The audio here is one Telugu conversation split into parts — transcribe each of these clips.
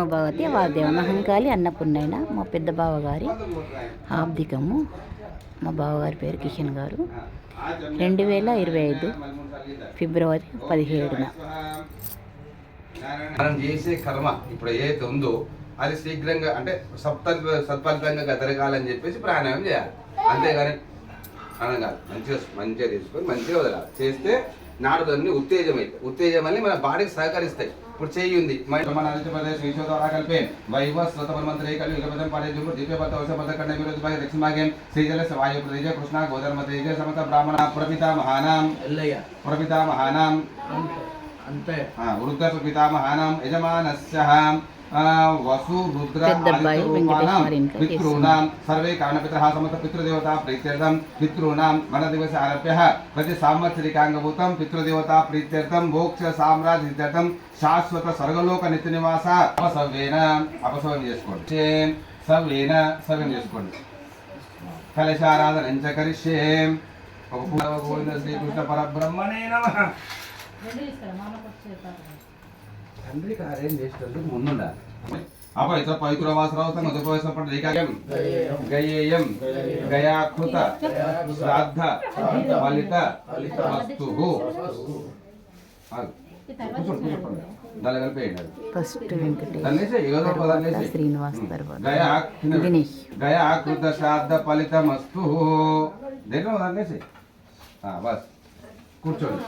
భగవతి వాదేవ మహంకాళి అన్నపూర్ణైన మా పెద్ద బావగారి ఆబ్దికము మా బావగారి పేరు కిషన్ గారు. రెండు వేల ఇరవై ఐదు ఫిబ్రవరి పదిహేడున. మనం చేసే కర్మ ఇప్పుడు ఏదైతే ఉందో అది శీఘ్రంగా అంటే సప్త సత్ఫలితంగా జరగాలని చెప్పేసి ప్రాణాయామం చేయాలి. అంతేగాని అనం కాదు. మంచిగా మంచిగా తీసుకొని మంచిగా వదలాలి. చేస్తే నాడుదన్ని ఉత్తేజం అయితే ఉత్తేజం అని మన బాడీకి సహకరిస్తాయి. ఇప్పుడు చెయ్యి ఉంది. మన ఆంధ్రప్రదేశ్ విశ్వద్వారా కల్పే వైవ స్వతపరమంత్రే కలి యుగపదం పాడేజుడు దివ్యపద వర్షపద కండ విరోధ భాగ దక్షిణమాగేం శ్రీజల వాయు ప్రదేశ కృష్ణ గోధర్మ సమత బ్రాహ్మణ ప్రపితామహానాం ఎల్లయ్య. ప్రపితామహానాం అంతే. వృద్ధ పితామహానాం యజమానస్య వసు పితॄణాం సర్వే కారణపితరः సమత పితృదేవతా ప్రీత్యర్థం పితॄణాం మన దివస ఆరభ్య ప్రతి సాంవత్సరికాంగభూతం పితృదేవతా ప్రీత్యర్థం మోక్ష సామ్రాజ్యర్థం శాశ్వత స్వర్గలోక నిత్య నివాస అపసవ్యేన అపసవ్యం చేసుకోండి. సవ్యేన సవ్యం చేసుకోండి. కలశారాధనం కరిష్యే. ఒక గోవింద శ్రీకృష్ణ పరబ్రహ్మణే నమః. తండ్రి కార్యం చేసేటందుకు ముందుండాలి అపవిత్ర పవిత్ర వాసరావుతం ఉపవేశపడి రేఖాయం గయేయం గయాకృత శ్రాద్ధ ఫలిత వస్తు దాని కలిపేయండి అది. ఫస్ట్ వెంకటేష్ దాన్ని వేసేయ్, ఏదో ఒక పదాన్ని తర్వాత వేసేయ్. శ్రీనివాస్ తర్వాత గయా దినేష్ గయా కృత శ్రాద్ధ ఫలితమస్తు దేంట్లో దాన్ని వేసేయ్. ఆ, బస్ కూర్చోండి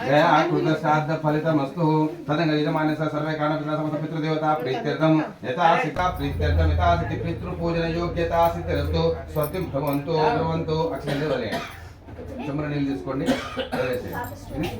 గయా కృత శ్రాద్ధ ఫలితమస్తు తదంగ యజమానస సర్వే కారణపిత సమస్త పితృదేవతా ప్రీత్యర్థం. యథాసిత ప్రీత్యర్థం యథాసితి పితృపూజన యోగ్యతా సిద్ధిరస్తు స్వస్తి భగవంతు భగవంతు అక్షరం వదిలేయండి చెమ్మర నీళ్ళు తీసుకోండి. వదిలేసేయండి.